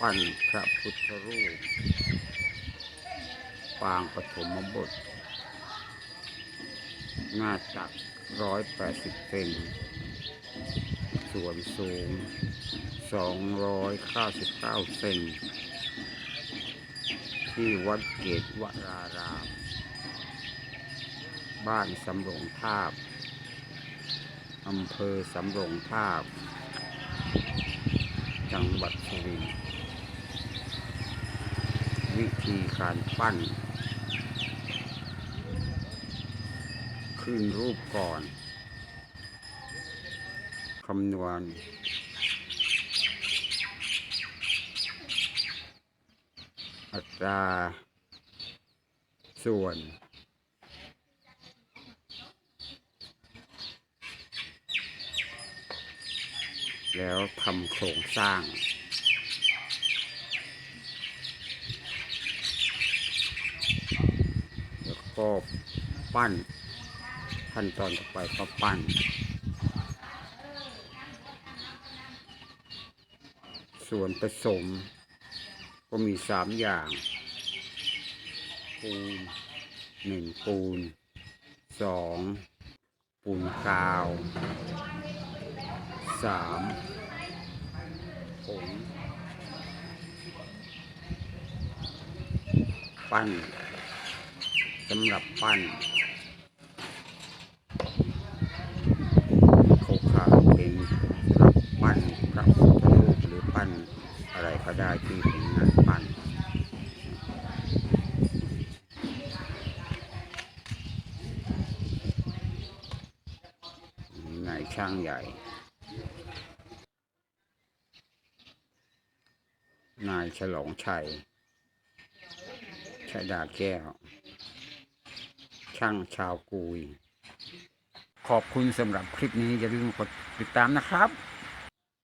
ปั้นพระพุทธรูป ปางปฐมบท หน้าตักร้อยแปดสิบเซนส่วนสูงสองร้อยเก้าสิบเก้าเซนที่วัดเกตวราราม บ้านสำโรงทาบอำเภอสำโรงทาบ จังหวัดสุรินทร์ วิธีการปั้น ขึ้นรูปก่อนคำนวณอัตราส่วน แล้วทำโครงสร้าง แล้ว ก็ปั้นขั้นตอนต่อไปก็ปั้น ส่วนผสม ก็มีสามอย่างปูนหนึ่งปูนสองปูนกาวสามผงปั้น สำหรับปั้นขาวขาเป็นสำหรับปั้นพระพุทธรูปหรือปั้นอะไรก็ได้ที่เป็นงานปั้นนายช่างใหญ่นายฉลองชัยชดาแก้ว ช่างชาวกุย ขอบคุณสำหรับคลิปนี้อย่าลืมกดติดตามนะครับ